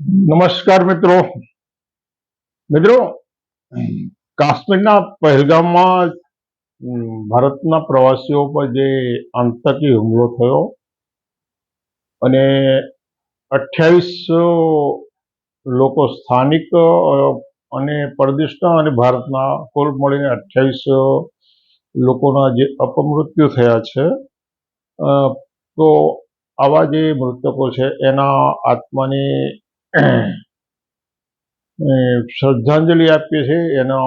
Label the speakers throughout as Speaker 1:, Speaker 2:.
Speaker 1: નમસ્કાર મિત્રો. મિત્રો, કાશ્મીરના પહેલગામમાં ભારતના પ્રવાસીઓ પર જે આતંકી હુમલો થયો અને અઠ્યાવીસ લોકો સ્થાનિક અને પરદેશના અને ભારતના કુલ મળીને અઠ્યાવીસ લોકોના જે અપમૃત્યુ થયા છે તો આવા જે મૃતકો છે, એના આત્માને શ્રદ્ધાંજલિ આપીએ છીએ. એનો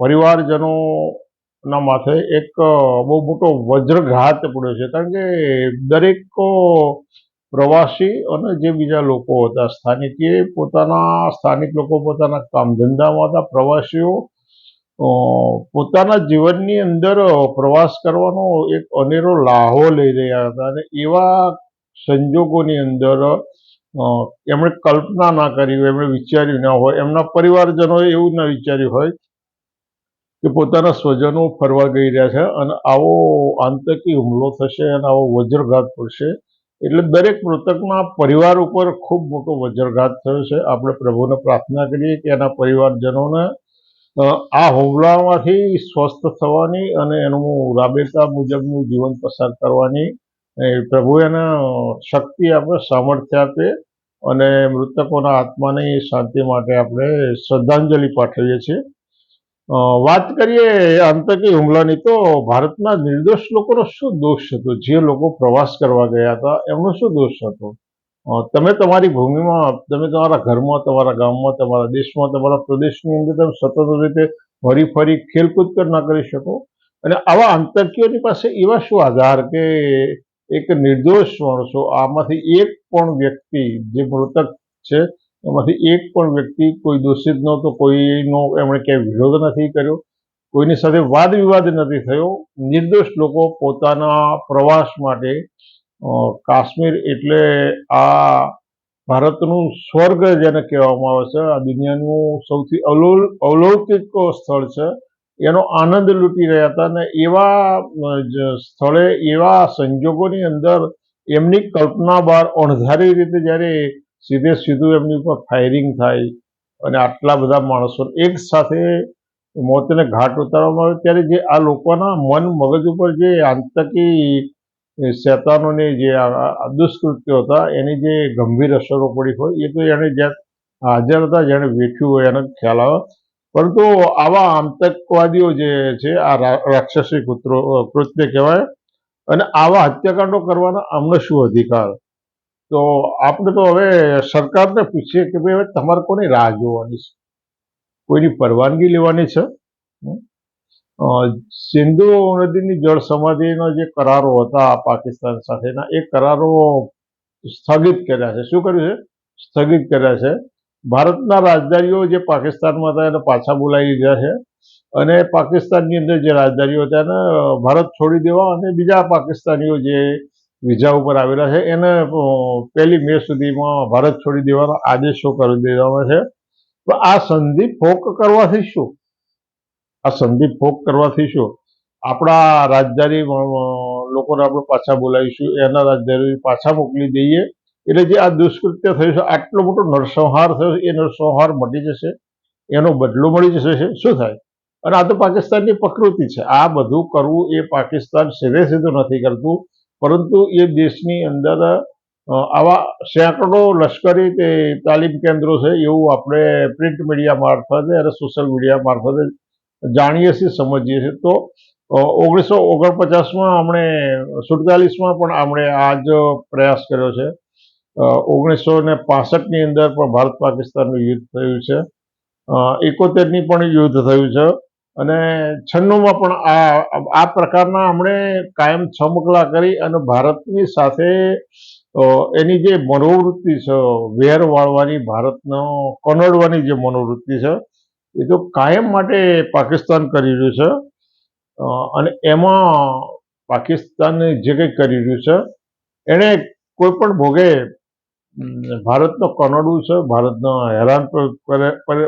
Speaker 1: પરિવારજનોના માથે એક બહુ મોટો વજ્રઘાત પડ્યો છે. કારણ કે દરેક પ્રવાસી અને જે બીજા લોકો હતા, સ્થાનિક એ પોતાના, સ્થાનિક લોકો પોતાના કામ ધંધામાં હતા. પ્રવાસીઓ પોતાના જીવનની અંદર પ્રવાસ કરવાનો એક અનેરો લાહો લઈ રહ્યા હતા. અને એવા સંજોગોની અંદર એમણે કલ્પના ના કરી હોય, એમણે વિચાર્યું ના હોય, એમના પરિવારજનોએ એવું ના વિચાર્યું હોય કે પોતાના સ્વજનો ફરવા ગઈ રહ્યા છે અને આવો આતંકી હુમલો થશે અને આવો વજ્રઘાત પડશે. એટલે દરેક મૃતકના પરિવાર ઉપર ખૂબ મોટો વજ્રઘાત થયો છે. આપણે પ્રભુને પ્રાર્થના કરીએ કે એના પરિવારજનોને આ હુમલામાંથી સ્વસ્થ થવાની અને એનું રાબેતા મુજબનું જીવન પસાર કરવાની પ્રભુ એને શક્તિ આપે, સામર્થ્ય આપે અને મૃતકોના આત્માની શાંતિ માટે આપણે શ્રદ્ધાંજલિ પાઠવીએ છીએ. વાત કરીએ આતંકી હુમલાની તો ભારતના નિર્દોષ લોકોનો શું દોષ હતો? જે લોકો પ્રવાસ કરવા ગયા હતા, એમનો શું દોષ હતો? તમે તમારી ભૂમિમાં, તમે તમારા ઘરમાં, તમારા ગામમાં, તમારા દેશમાં, તમારા પ્રદેશની અંદર તમે સતત રીતે ફરી ફરી ખેલકૂદ કર ના કરી શકો? અને આવા આતંકીઓની પાસે એવા શું આધાર કે એક નિર્દોષ માણસો, આમાંથી એક પણ વ્યક્તિ જે મૃતક છે, એમાંથી એક પણ વ્યક્તિ કોઈ દોષિત નહોતો, કોઈનો એમણે ક્યાંય વિરોધ નથી કર્યો, કોઈની સાથે વાદ વિવાદ નથી થયો. નિર્દોષ લોકો પોતાના પ્રવાસ માટે કાશ્મીર એટલે આ ભારતનું સ્વર્ગ જેને કહેવામાં આવે છે, આ દુનિયાનું સૌથી અલૌ અલૌકિક સ્થળ છે. એનો આનંદ લૂંટી રહ્યા હતા અને એવા સ્થળે એવા સંજોગોની અંદર એમની કલ્પના બહાર અણધારી રીતે જ્યારે સીધે સીધું એમની ઉપર ફાયરિંગ થાય અને આટલા બધા માણસો એક સાથે મોતને ઘાટ ઉતારવામાં આવે ત્યારે જે આ લોકોના મન મગજ ઉપર જે આતંકી શેતાનોની જે દુષ્કૃત્યો હતા, એની જે ગંભીર અસરો પડી હોય, એ તો એને જ્યાં હાજર હતા જેને વેઠ્યું હોય એને ખ્યાલ આવે. પરંતુ આવા આતંકવાદીઓ જે છે, આ રાક્ષસી કૂતરો કૃત્ય કહેવાય, અને આવા હત્યાકાંડો કરવાના અમને શું અધિકાર? તો આપણે તો હવે સરકારને પૂછીએ કે ભાઈ હવે તમારે કોની રાહ જોવાની છે? કોઈની પરવાનગી લેવાની છે? સિંધુ નદીની જળ સમાધિના જે કરારો હતા પાકિસ્તાન સાથેના, એ કરારો સ્થગિત કર્યા છે. શું કર્યું છે? સ્થગિત કર્યા છે. ભારતના રાજદારીઓ જે પાકિસ્તાનમાં હતા, એને પાછા બોલાવી લીધા છે. અને પાકિસ્તાનની અંદર જે રાજદારીઓ હતા, એને ભારત છોડી દેવા અને બીજા પાકિસ્તાનીઓ જે વિઝા ઉપર આવેલા છે, એને પહેલી મે સુધીમાં ભારત છોડી દેવાનો આદેશો કરી દેવામાં છે. તો આ સંધિ ફોક કરવાથી શું? આ સંધિ ફોક કરવાથી શું? આપણા રાજદારી લોકોને આપણે પાછા બોલાવીશું, એના રાજદારી પાછા મોકલી દઈએ. એટલે જે આ દુષ્કૃત્ય થયું છે, આટલો મોટો નરસંહાર થયો એ નરસંહાર મટી જશે, એનો બદલો મળી જશે, શું થાય? અને આ તો પાકિસ્તાનની પ્રકૃતિ છે. આ બધું કરવું એ પાકિસ્તાન સીધે સીધું નથી કરતું, પરંતુ એ દેશની અંદર આવા સેંકડો લશ્કરી તે તાલીમ કેન્દ્રો છે, એવું આપણે પ્રિન્ટ મીડિયા મારફતે અને સોશિયલ મીડિયા મારફતે જાણીએ છીએ, સમજીએ છીએ. તો ઓગણીસો ઓગણપચાસમાં આપણે સુડતાલીસમાં પણ આપણે આ જ પ્રયાસ કર્યો છે. ઓગણીસો ને પાસઠની અંદર પણ ભારત પાકિસ્તાનનું યુદ્ધ થયું છે. એકોતેરની પણ યુદ્ધ થયું છે અને છન્નુંમાં પણ આ આ પ્રકારના હમણે કાયમ છમકલા કરી અને ભારતની સાથે એની જે મનોવૃત્તિ છે, વેર વાળવાની, ભારતનો કનડવાની જે મનોવૃત્તિ છે, એ તો કાયમ માટે પાકિસ્તાન કરી રહ્યું છે. અને એમાં પાકિસ્તાન જે કંઈ કરી રહ્યું છે, એણે કોઈ પણ ભોગે ભારતનો કનડું છે, ભારતનો હેરાન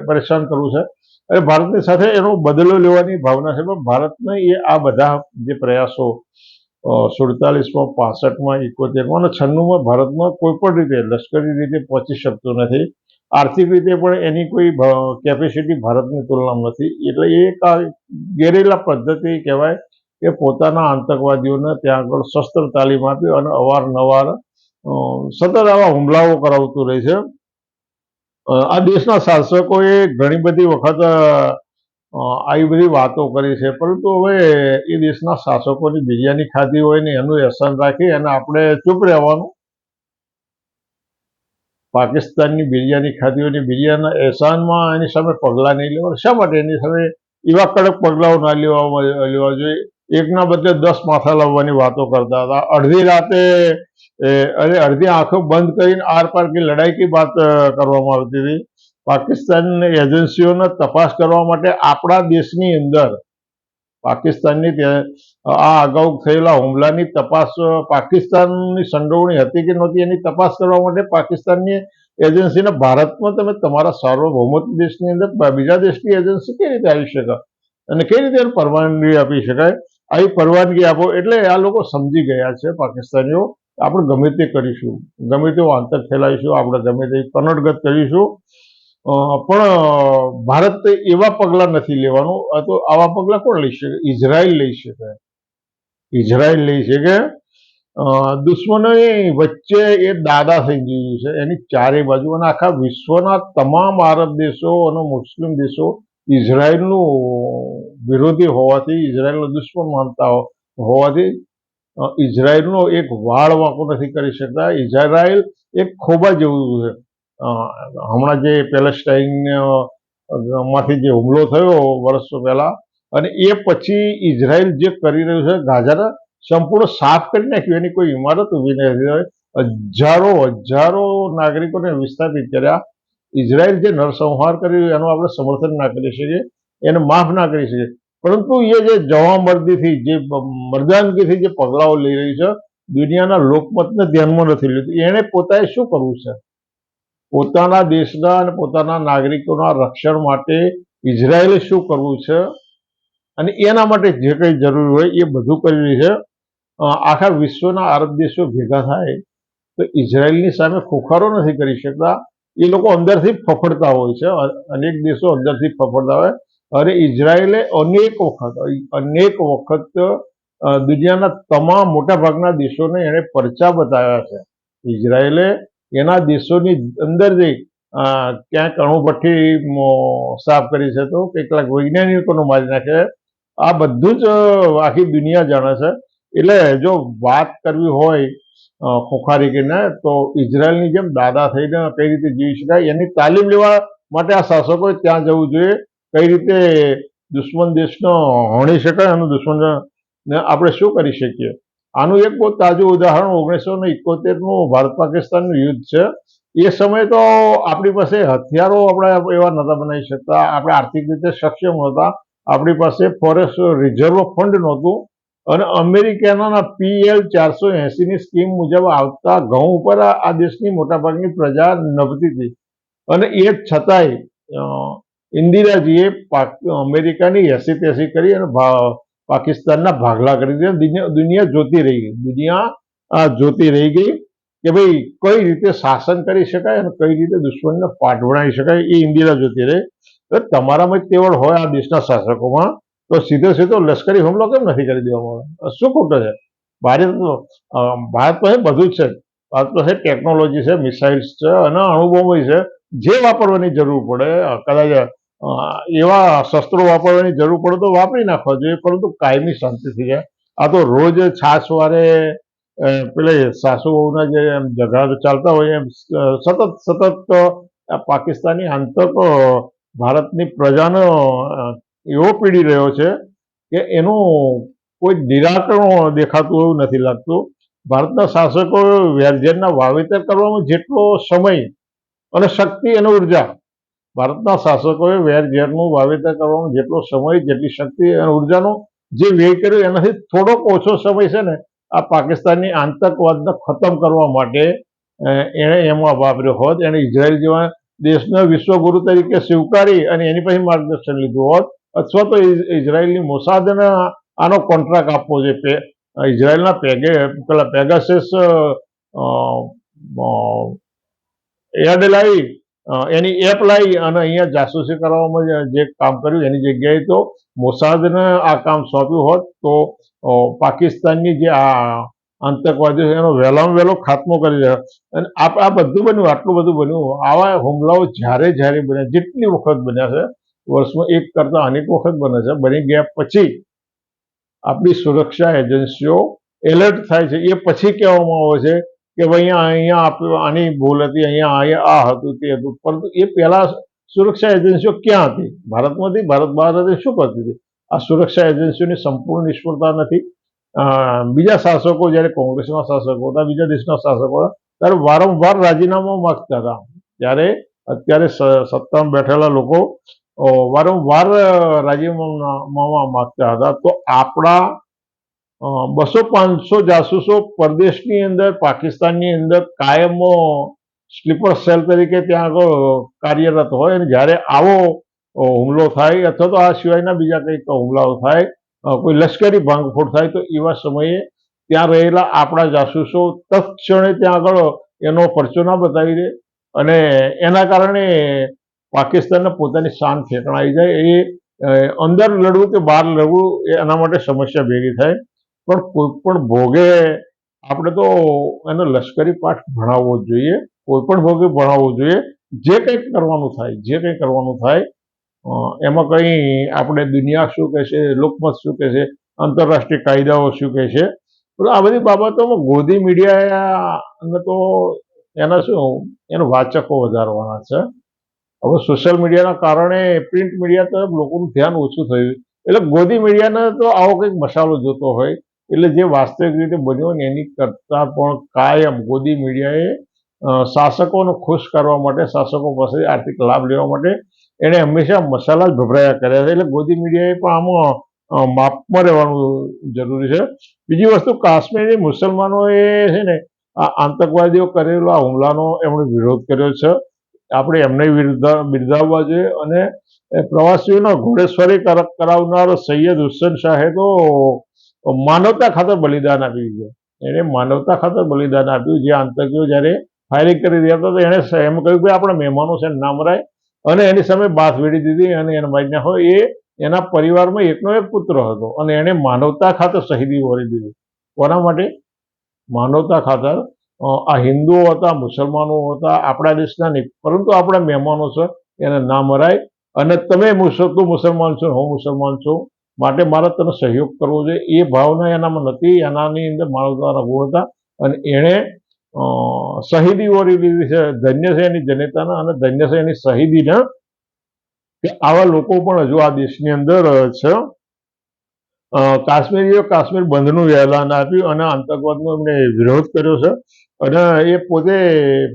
Speaker 1: પરેશાન કરવું છે. અને ભારતની સાથે એનો બદલો લેવાની ભાવના છે, પણ ભારતને એ આ બધા જે પ્રયાસો સુડતાલીસમાં, પાસઠમાં ઇકોતેરમાં અને છન્નુંમાં ભારતમાં કોઈ પણ રીતે લશ્કરી રીતે પહોંચી શકતો નથી. આર્થિક રીતે પણ એની કોઈ કેપેસિટી ભારતની તુલનામાં નથી. એટલે એક આ ગેરેલા પદ્ધતિ કહેવાય કે પોતાના આતંકવાદીઓને ત્યાં આગળ શસ્ત્ર તાલીમ આપી અને અવારનવાર સતત આવા હુમલાઓ કરાવતું રહે છે. આ દેશના શાસકોએ ઘણી બધી વખત આવી બધી વાતો કરી છે. પરંતુ હવે એ દેશના શાસકોની બિરયાની ખાધી હોય ને એનું એહસાન રાખી અને આપણે ચૂપ રહેવાનું. પાકિસ્તાનની બિરયાની ખાધી હોય ને બિરયાના એહસાનમાં એની સામે પગલાં નહીં લેવા. શા માટે એની સામે એવા કડક પગલાઓ ના લેવા લેવા જોઈએ? એકના બદલે દસ માથા લાવવાની વાતો કરતા હતા. અડધી રાતે અરે અડધી આંખો બંધ કરીને આર પાર કે લડાઈ કી વાત કરવામાં આવતી હતી. પાકિસ્તાન એજન્સીઓને તપાસ કરવા માટે આપણા દેશની અંદર પાકિસ્તાનની આ અગાઉ થયેલા હુમલાની તપાસ પાકિસ્તાનની સંડોવણી હતી કે નહોતી એની તપાસ કરવા માટે પાકિસ્તાનની એજન્સીને ભારતમાં તમે તમારા સાર્વભૌમત દેશની અંદર બીજા દેશની એજન્સી કઈ રીતે આવી શકે? અને કઈ રીતે પરવાનગી આપી શકાય? આવી પરવાનગી આપો એટલે આ લોકો સમજી ગયા છે પાકિસ્તાનીઓ. આપણે ગમે તે કરીશું. ગમે તેવો આંતર ફેલાવીશું, આપણે ગમે તે કનડગત કરીશું. પણ ભારત એવા પગલાં નથી લેવાનું. તો આવા પગલાં કોણ લઈ શકે? ઇઝરાયલ લઈ શકે. ઇઝરાયલ લઈ શકે. દુશ્મનો વચ્ચે એ દાદા થઈ ગયું છે. એની ચારે બાજુ અને આખા વિશ્વના તમામ આરબ દેશો અને મુસ્લિમ દેશો ઇઝરાયલનું વિરોધી હોવાથી ઇઝરાયલનો દુશ્મન માનતા હોવાથી ઇઝરાયલનો એક વાળ વાંકો નથી કરી શકતા. ઇઝરાયલ એક ખોબા જેવું છે હમણાં જે પેલેસ્ટાઇનમાંથી જે હુમલો થયો વર્ષો પહેલા અને એ પછી ઇઝરાયલ જે કરી રહ્યું છે ગાઝાના સંપૂર્ણ સાફ કરી નાખ્યું. એની કોઈ ઇમારત ઊભી નથી હજારો હજારો નાગરિકોને વિસ્થાપિત કર્યા. ઇઝરાયલ જે નરસંહાર કર્યું એનું આપણે સમર્થન ના કરી શકીએ. એને માફ ના કરી શકીએ. પરંતુ એ જે જવામર્દીથી જે મર્દાનગીથી જે પગલાઓ લઈ રહી છે, દુનિયાના લોકમતને ધ્યાનમાં નથી લીધું. એણે પોતાએ શું કરવું છે? પોતાના દેશના અને પોતાના નાગરિકોના રક્ષણ માટે ઇઝરાયલે શું કરવું છે? અને એના માટે જે કંઈ જરૂરી હોય એ બધું કરી રહી છે. આખા વિશ્વના આરબ દેશો ભેગા થાય તો ઇઝરાયલની સામે ખોખારો નથી કરી શકતા. એ લોકો અંદરથી ફફડતા હોય છે. અનેક દેશો અંદરથી ફફડતા હોય. અને ઇઝરાયલે અનેક વખત અનેક વખત દુનિયાના તમામ મોટાભાગના દેશોને એણે પરચા બતાવ્યા છે. ઇઝરાયલે એના દેશોની અંદર જઈ ક્યાંક અણુભઠ્ઠી સાફ કરી છે તો કેટલાક વૈજ્ઞાનિકોનું મારી નાખે આ બધું જ આખી દુનિયા જાણે છે. એટલે જો વાત કરવી હોય અ, કરીને તો ઇઝરાયલની જેમ દાદા થઈને કઈ રીતે જીવી શકાય એની તાલીમ લેવા માટે આ શાસકોએ ત્યાં જવું જોઈએ. કઈ રીતે દુશ્મન દેશનો હણી શકાય અને દુશ્મન ને આપણે શું કરી શકીએ? આનું એક બહુ તાજું ઉદાહરણ ઓગણીસો ને ઇકોતેરનું ભારત પાકિસ્તાનનું યુદ્ધ છે. એ સમયે તો આપણી પાસે હથિયારો આપણે એવા નહોતા બનાવી શકતા. આપણે આર્થિક રીતે સક્ષમ નહોતા આપણી પાસે ફોરેસ્ટ રિઝર્વ ફંડ નહોતું. અને અમેરિકાના પીએલ ચારસો એસીની સ્કીમ મુજબ આવતા ઘઉં ઉપર આ દેશની મોટાભાગની પ્રજા નભતી હતી. અને એ છતાંય ઇન્દિરાજીએ અમેરિકાની એસી તેસી કરી અને પાકિસ્તાનના ભાગલા કરી દીધા. દુનિયા જોતી રહી ગઈ. દુનિયા જોતી રહી ગઈ કે ભાઈ કઈ રીતે શાસન કરી શકાય અને કઈ રીતે દુશ્મનને પાઠ ભણાવી શકાય એ ઇન્દિરા જોતી રહી. તો તમારામાં જ તેવડ હોય આ દેશના શાસકોમાં, તો સીધો સીધો લશ્કરી હુમલો કેમ નથી કરી દેવામાં આવે શું ખોટો છે? ભારત ભારત પાસે બધું જ છે. ભારત પાસે ટેકનોલોજી છે, મિસાઇલ્સ છે અને અણુબોમ્બ છે. જે વાપરવાની જરૂર પડે, કદાચ એવા શસ્ત્રો વાપરવાની જરૂર પડે તો વાપરી નાખવા જોઈએ, પરંતુ કાયમી શાંતિથી જાય આ તો રોજ છાસવારે પેલે સાસુ વહુના જે એમ ઝઘડા ચાલતા હોય, એમ સતત સતત પાકિસ્તાની આતંક ભારતની પ્રજાનો એવો પીડી રહ્યો છે કે એનું કોઈ નિરાકરણ દેખાતું એવું નથી લાગતું. ભારતના શાસકો વેરઝેરના વાવેતર કરવામાં જેટલો સમય અને શક્તિ અને ઊર્જા ભારતના શાસકોએ વેરઝેરનું વાવેતર કરવાનો જેટલો સમય, જેટલી શક્તિ અને ઉર્જાનો જે વ્યય કર્યો એનાથી થોડોક ઓછો સમય છે ને, આ પાકિસ્તાનની આતંકવાદને ખતમ કરવા માટે એણે એમાં વાપર્યો હોત. એણે ઇઝરાયલ જેવા દેશને વિશ્વગુરુ તરીકે સ્વીકારી અને એની પછી માર્ગદર્શન લીધું હોત. અથવા તો ઇઝ- ઇઝરાયલની મોસાદને આનો કોન્ટ્રાક્ટ આપવો જોઈએ ઇઝરાયલના પેગે, પેલા પેગાસેસ એડ લાવી એની એપ લાવી અને અહીંયા જાસૂસી કરવામાં જે- કામ કર્યું, એની જગ્યાએ તો મોસાદને આ કામ સોંપ્યું હોત તો પાકિસ્તાનની જે આ આતંકવાદીઓ એનો વહેલામાં વહેલો ખાત્મો કરી રહ્યો. અને આ બધું બન્યું, આટલું બધું બન્યું. આવા હુમલાઓ જ્યારે જ્યારે બન્યા જેટલી વખત બન્યા છે, વર્ષમાં એક કરતા અનેક વખત બને છે. બની ગયા પછી આપણી સુરક્ષા એજન્સીઓ એલર્ટ થાય છે. એ પછી કહેવામાં આવે છે કે ભાઈ અહીંયા આપ્યું આની ભૂલ હતી અહીંયા આ હતું, તે હતું. પરંતુ એ પહેલા સુરક્ષા એજન્સીઓ ક્યાં હતી? ભારતમાંથી ભારત બહાર હતી? શું કરતી હતી? આ સુરક્ષા એજન્સીઓની સંપૂર્ણ નિષ્ફળતા નથી. બીજા શાસકો જ્યારે કોંગ્રેસના શાસકો હતા, બીજા દેશના શાસકો હતા, ત્યારે વારંવાર રાજીનામા માગતા હતા. ત્યારે અત્યારે સત્તામાં બેઠેલા લોકો વારંવાર રાજીનામા માગતા હતા. તો આપણા બસો પાંચસો જાસૂસો પરદેશની અંદર, પાકિસ્તાનની અંદર કાયમ સ્લીપર સેલ તરીકે ત્યાં આગળ કાર્યરત હોય અને જ્યારે આવો હુમલો થાય અથવા તો આ સિવાયના બીજા કંઈક હુમલાઓ થાય કોઈ લશ્કરી ભાંગફોડ થાય, તો એવા સમયે ત્યાં રહેલા આપણા જાસૂસો તત્ક્ષણે ત્યાં આગળ એનો પરચો ના બતાવી દે અને એના કારણે પાકિસ્તાનને પોતાની શાન ઠેકાણાઈ જાય. એ અંદર લડવું કે બહાર લડવું એ એના માટે સમસ્યા ભેગી થાય. પણ કોઈ પણ ભોગે આપણે તો એનો લશ્કરી પાઠ ભણાવવો જ જોઈએ. કોઈ પણ ભોગે ભણાવવો જોઈએ. જે કંઈક કરવાનું થાય, જે કંઈ કરવાનું થાય એમાં કંઈ આપણે દુનિયા શું કહે છે લોકમત શું કહે છે આંતરરાષ્ટ્રીય કાયદાઓ શું કહેશે તો આ બધી બાબતોમાં ગોદી મીડિયા તો એના શું, એના વાચકો વધારવાના છે. હવે સોશિયલ મીડિયાના કારણે પ્રિન્ટ મીડિયા તરફ લોકોનું ધ્યાન ઓછું થયું. એટલે ગોદી મીડિયાને તો આવો કંઈક મસાલો જોતો હોય એટલે જે વાસ્તવિક રીતે બન્યો ને એની કરતાં પણ કાયમ ગોદી મીડિયાએ શાસકોને ખુશ કરવા માટે, શાસકો પાસે આર્થિક લાભ લેવા માટે એણે હંમેશા મસાલા જ ભભરાયા કર્યા છે. એટલે ગોદી મીડિયાએ પણ આમાં માપમાં રહેવાનું જરૂરી છે. બીજી વસ્તુ, કાશ્મીરી મુસલમાનોએ છે ને આ આતંકવાદીઓ કરેલો આ હુમલાનો એમણે વિરોધ કર્યો છે. આપણે એમને બિરદાવવા જોઈએ અને પ્રવાસીઓના ઘોડેશ્વરી કર- કરાવનાર સૈયદ હુસેન શાહે તો માનવતા ખાતર બલિદાન આપ્યું છે. એણે માનવતા ખાતર બલિદાન આપ્યું જે આતંકીઓ જ્યારે ફાયરિંગ કરી રહ્યા હતા તો એણે એમ કહ્યું કે આપણા મહેમાનો છે ને ના મરાય અને એની સામે બાથ વેડી દીધી અને એના મારી હોય એ એના પરિવારમાં એકનો એક પુત્ર હતો. અને એણે માનવતા ખાતર શહીદી વળી દીધી. કોના માટે? માનવતા ખાતર આ હિન્દુઓ હતા, મુસલમાનો હતા, આપણા દેશના નહીં, પરંતુ આપણા મહેમાનો છે. એને ના મરાય અને તમે તું મુસલમાન છો હું મુસલમાન છું. માટે મારે તને સહયોગ કરવો જોઈએ. એ ભાવના એનામાં નથી. એનાની અંદર માનવતાના ગુણ હતા અને એણે શહીદી ઓરી લીધી છે. ધન્ય છે એની જનતાના અને ધન્ય છે એની શહીદીના કે આવા લોકો પણ હજુ આ દેશની અંદર છે. કાશ્મીરીઓ કાશ્મીર બંધનું એલાન આપ્યું અને આતંકવાદનો એમણે વિરોધ કર્યો છે. અને એ પોતે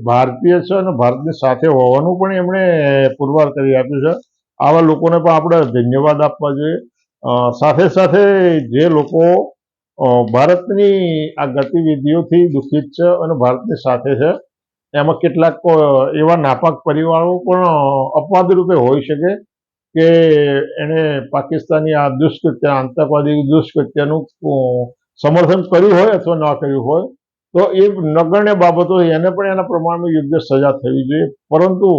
Speaker 1: ભારતીય છે અને ભારતની સાથે હોવાનું પણ એમણે પુરવાર કરી આપ્યું છે. આવા લોકોને પણ આપણે ધન્યવાદ આપવા જોઈએ. સાથે સાથે જે લોકો ભારતની આ ગતિવિધિઓથી દુઃખિત છે અને ભારતની સાથે છે, એમાં કેટલાક એવા નાપાક પરિવારો પણ અપવાદ રૂપે હોઈ શકે કે એણે પાકિસ્તાની આ દુષ્કૃત્ય, આતંકવાદી દુષ્કૃત્યનું સમર્થન કર્યું હોય અથવા ન કર્યું હોય, તો એ નગણ્ય બાબતો એને પણ એના પ્રમાણમાં યોગ્ય સજા થવી જોઈએ. પરંતુ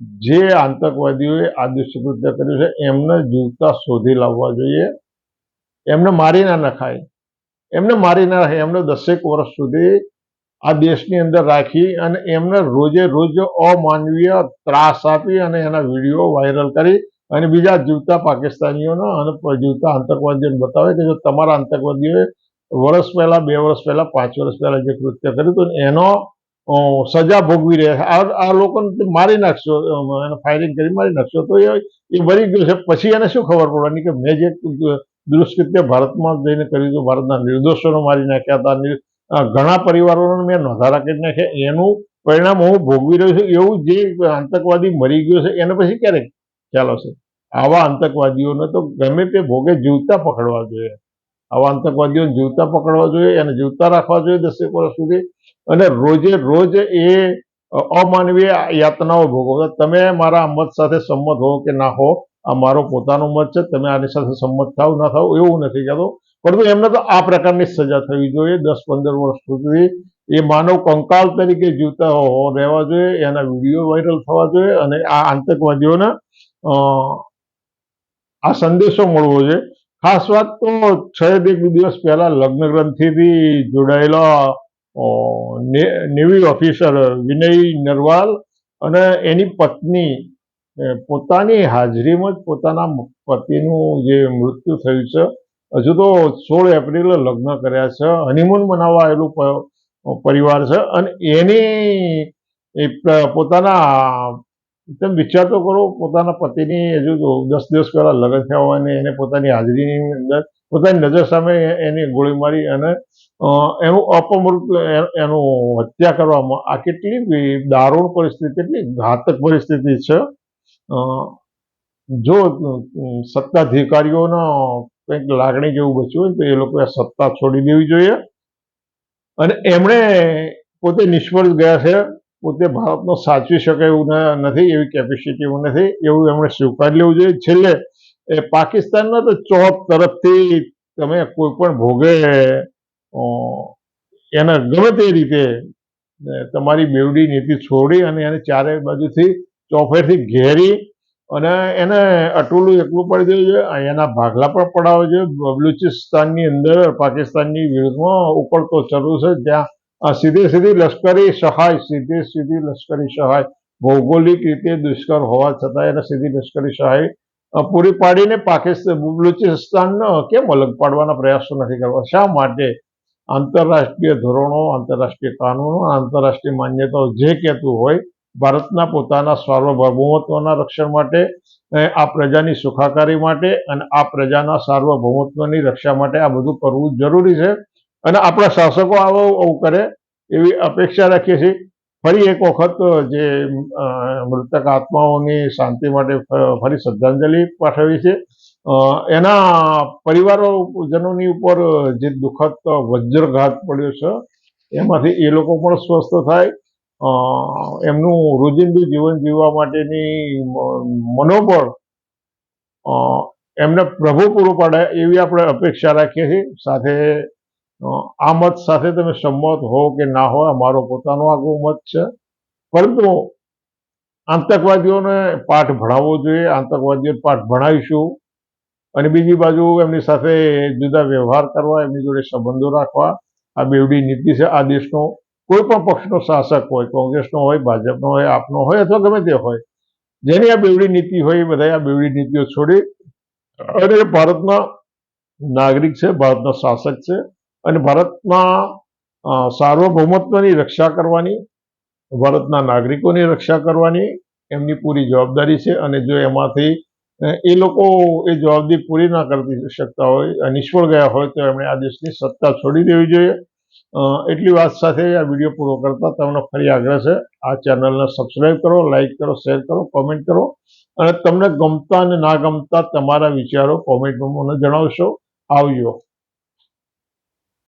Speaker 1: જે આતંકવાદીઓએ આ દુષ્કૃત્ય કર્યું છે, એમને જીવતા શોધી લાવવા જોઈએ. એમને મારી ના નખાય. એમને મારી ના નખાય. એમને દસેક વર્ષ સુધી આ દેશની અંદર રાખી અને એમને રોજે રોજ અમાનવીય ત્રાસ આપી અને એના વીડિયો વાયરલ કરી અને બીજા જીવતા પાકિસ્તાનીઓનો અને જીવતા આતંકવાદીઓને બતાવે કે જો તમારા આતંકવાદીઓએ વર્ષ પહેલા, બે વર્ષ પહેલા, પાંચ વર્ષ પહેલા જે કૃત્ય કર્યું હતું, એનો સજા ભોગવી રહ્યા છે. આ લોકોને મારી નાખશો એને ફાયરિંગ કરી મારી નાખશો તો એ મરી ગયું છે. પછી એને શું ખબર પડવાની કે મેં જે દુષ્કૃત્ય ભારતમાં જઈને કર્યું હતું, ભારતના નિર્દોષોને મારી નાખ્યા હતા ઘણા પરિવારોને મેં નોંધારા કરી નાખ્યા. એનું પરિણામ હું ભોગવી રહ્યો છું. એવું જે આતંકવાદી મરી ગયો છે, એને પછી ક્યારે ખ્યાલ આવશે? આવા આતંકવાદીઓને તો ગમે તે ભોગે જીવતા પકડવા જોઈએ. આવા આતંકવાદીઓને જીવતા પકડવા જોઈએ અને જીવતા રાખવા જોઈએ દસેક વર્ષ સુધી. અને રોજે રોજ એ અમાનવીય યાતનાઓ ભોગવતા. તમે મારા મત સાથે સંમત હો કે ના હો આ મારો પોતાનો મત છે, તમે આની સાથે સંમત થાવ, ના થાવ, એવું નથી કહેતો. પરંતુ એમને તો આ પ્રકારની સજા થવી જોઈએ દસ, પંદર વર્ષ સુધી. એ માનવ કંકાલ તરીકે જીવતા હો- રહેવા જોઈએ, એના વીડિયો વાયરલ થવા જોઈએ અને આ આતંકવાદીઓને આ સંદેશો મળવો જોઈએ. ખાસ વાત તો છ એક દિવસ પહેલા લગ્ન ગ્રંથિથી જોડાયેલા નેવી ઓફિસર વિનય નરવાલ અને એની પત્ની પોતાની હાજરીમાં જ પોતાના પતિનું જે મૃત્યુ થયું છે. હજુ તો સોળ એપ્રિલે લગ્ન કર્યા છે. હનીમૂન મનાવવા આવેલું પરિવાર છે. અને એની પોતાના તમે વિચાર તો કરો, પોતાના પતિની હજુ દસ દિવસ પહેલા લગ્ન થયા હોય અને એને પોતાની હાજરીની અંદર, પોતાની નજર સામે એની ગોળી મારી અને એનું અપમૃત એનું હત્યા કરવામાં આ કેટલી દારૂણ પરિસ્થિતિ, કેટલી ઘાતક પરિસ્થિતિ છે. જો સત્તાધિકારીઓનો કંઈક લાગણી જેવું બચ્યું હોય તો એ લોકોએ સત્તા છોડી દેવી જોઈએ. અને એમણે પોતે નિષ્ફળ ગયા છે. પોતે ભારતનો સાચવી શકે એવું નથી, એવી કેપેસિટી એવું નથી, એવું એમણે સ્વીકારી લેવું જોઈએ. છેલ્લે, એ પાકિસ્તાનના તો ચોક તરફથી તમે કોઈ પણ ભોગે એને ગમે તે રીતે તમારી બેવડી નીતિ છોડી અને એને ચારે બાજુથી ચોફેરથી ઘેરી અને એને અટોલું એકલું પડી દેવું જોઈએ. એના ભાગલા પણ પડાવવા જોઈએ. બલુચિસ્તાનની અંદર પાકિસ્તાનની વિરુદ્ધમાં ઉકળતો ચાલુ છે. જ્યાં આ સીધે સીધી લશ્કરી સહાય, સીધે સીધી લશ્કરી સહાય, ભૌગોલિક રીતે દુષ્કર હોવા છતાં એને સીધી લશ્કરી સહાય પૂરી પાડીને પાકિસ્તાન બલુચિસ્તાનનો કેમ અલગ પાડવાના પ્રયાસો નથી કરવા? શા માટે? આંતરરાષ્ટ્રીય ધોરણો, આંતરરાષ્ટ્રીય કાનૂનો, આંતરરાષ્ટ્રીય માન્યતાઓ જે કહેતું હોય, ભારતના પોતાના સાર્વભૌમત્વના રક્ષણ માટે આ પ્રજાની સુખાકારી માટે અને આ પ્રજાના સાર્વભૌમત્વની રક્ષા માટે આ બધું કરવું જરૂરી છે. અને આપણા શાસકો આવો આવું કરે એવી અપેક્ષા રાખીએ છીએ. ફરી એક વખત જે મૃતક આત્માઓની શાંતિ માટે ફરી શ્રદ્ધાંજલિ પાઠવી છે. એના પરિવારોજનોની ઉપર જે દુઃખદ વજ્રઘાત પડ્યો છે, એમાંથી એ લોકો પણ સ્વસ્થ થાય. એમનું રોજિંદુ જીવન જીવવા માટેની મનોબળ એમને પ્રભુ પૂરું પાડે એવી આપણે અપેક્ષા રાખીએ છીએ. સાથે આ મત સાથે તમે સંમત હો કે ના હોય, અમારો મારો પોતાનો આગવો મત છે. પરંતુ આતંકવાદીઓને પાઠ ભણાવવો જોઈએ આતંકવાદીઓને પાઠ ભણાવીશું. અને બીજી બાજુ એમની સાથે જુદા વ્યવહાર કરવા, એમની જોડે સંબંધો રાખવા. આ બેવડી નીતિ છે, આ દેશનો કોઈ પણ પક્ષનો શાસક હોય, કોંગ્રેસનો હોય, ભાજપનો હોય, આપનો હોય અથવા ગમે તે હોય, જેની આ બેવડી નીતિ હોય એ બધા આ બેવડી નીતિઓ છોડી, અને ભારતના નાગરિક છે, ભારતના શાસક છે. અને ભારતના સાર્વભૌમત્વની રક્ષા કરવાની, ભારતના નાગરિકોની રક્ષા કરવાની એમની પૂરી જવાબદારી છે અને જો એમાંથી એ લોકો એ જવાબદારી પૂરી ના કરતી શકતા હોય નિષ્ફળ ગયા હોય તો એમણે આ દેશની સત્તા છોડી દેવી જોઈએ. એટલી વાત સાથે આ વીડિયો પૂરો કરતા તમને ફરી આગ્રહ છે. આ ચેનલને સબસ્ક્રાઈબ કરો લાઈક કરો, શેર કરો, કોમેન્ટ કરો. અને તમને ગમતા અને ના ગમતા તમારા વિચારો કોમેન્ટમાં મને જણાવશો. આવજો.